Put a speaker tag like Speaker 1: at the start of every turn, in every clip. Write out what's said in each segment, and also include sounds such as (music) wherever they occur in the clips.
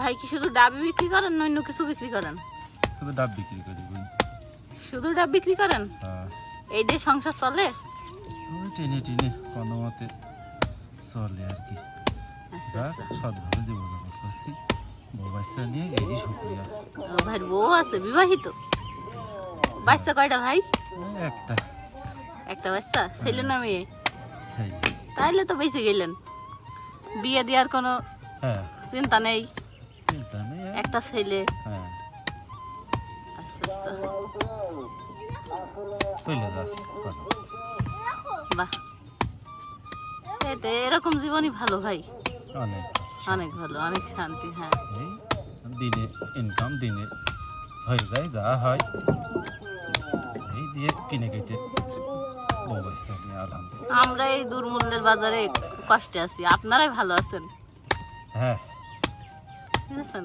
Speaker 1: ভাই কি শুধু ডাবি বিক্রি করেন না অন্য কিছু বিক্রি করেন?
Speaker 2: শুধু ডাব বিক্রি করি
Speaker 1: শুধু ডাব বিক্রি করেন?
Speaker 2: হ্যাঁ।
Speaker 1: এই দিয়ে সংসার চলে?
Speaker 2: টেনে টেনে কোনো মতে চলে আর কি।
Speaker 1: আচ্ছা আচ্ছা।
Speaker 2: সৎভাবে জীবনযাপন করছি। বউ বাচ্চা নিয়ে এই শুক্রিয়া।
Speaker 1: ভাইয়ের বউ আছে বিবাহিত? বাচ্চা কয়টা ভাই?
Speaker 2: একটা।
Speaker 1: একটা বাচ্চা? ছেলে না মেয়ে? তাইলে তো বেঁচে গেলেন। বিয়ে দেওয়ার কোনো
Speaker 2: হ্যাঁ।
Speaker 1: চিন্তা নেই। একটা ছেলে।
Speaker 2: হ্যাঁ।
Speaker 1: বাহ। এরকম জীবনই ভালো ভাই।
Speaker 2: অনেক
Speaker 1: অনেক ভালো অনেক শান্তি হ্যাঁ।
Speaker 2: দিনে ইনকাম দিনে হয়ে যায় যা হয়। এই দিয়ে কিনে কেটে
Speaker 1: আমরা এই দুর্মূল্যের বাজারে কষ্টে আছি। আপনারাই ভালো আছেন।
Speaker 2: হ্যাঁ
Speaker 1: বুঝেছেন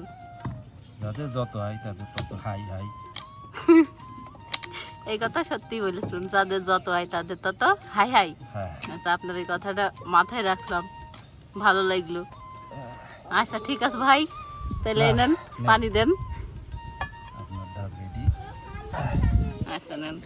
Speaker 2: যাদের যত হয় তাদের তত হাই হাই। (laughs)
Speaker 1: এই কথা সত্যি বলেছেন যাদের যত হয় তাদের তত হাই হাই।
Speaker 2: হ্যাঁ।
Speaker 1: আচ্ছা আপনার এই কথাটা মাথায় রাখলাম। ভালো লাগল। আচ্ছা ঠিক আছে ভাই তাহলে নেন। পানি দেন। আচ্ছা নেন।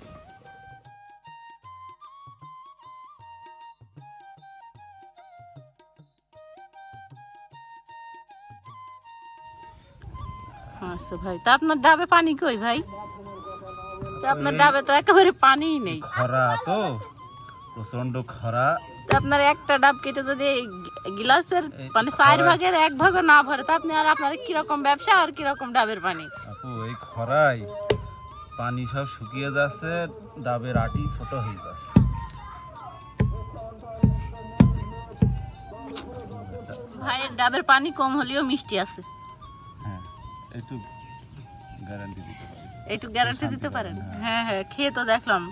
Speaker 1: আচ্ছা ভাই তা আপনার ডাবে পানি কই ভাই তা আপনার ডাবে তো একেবারে পানিই নেই
Speaker 2: খরা তো প্রচণ্ড খরা
Speaker 1: তা আপনার একটা ডাব কেটে যদি গিলাসের মানে চার ভাগের এক ভাগও না ভরে তা আপনি আর আপনার কীরকম ব্যবসা আর কীরকম ডাবের পানি
Speaker 2: আপু এই খরায় পানি সব শুকিয়ে যাচ্ছে ডাবের আটি ছোট হয়ে যাচ্ছে
Speaker 1: ভাইয়ের ডাবের পানি কম হলেও মিষ্টি আছে
Speaker 2: একটু গ্যারান্টি দিতে পারি।
Speaker 1: একটু গ্যারান্টি দিতে পারেন? হ্যাঁ হ্যাঁ খেয়ে তো দেখলাম।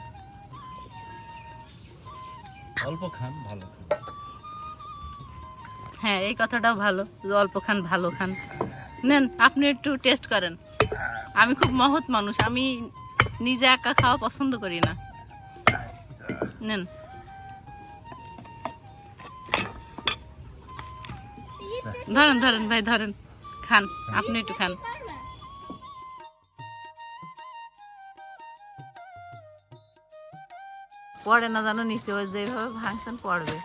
Speaker 2: অল্প খান ভালো খান।
Speaker 1: হ্যাঁ এই কথাটাও ভালো যে অল্প খান ভালো খান। নেন আপনি একটু টেস্ট করেন। আমি খুব মহৎ মানুষ আমি নিজে একা খাওয়া পছন্দ করি না। নেন। ধরেন ধরেন ভাই ধরেন। খান আপনি একটু খান। পড়ে না জানো নিশ্চয় ওই যেভাবে ভাঙছেন পড়বে।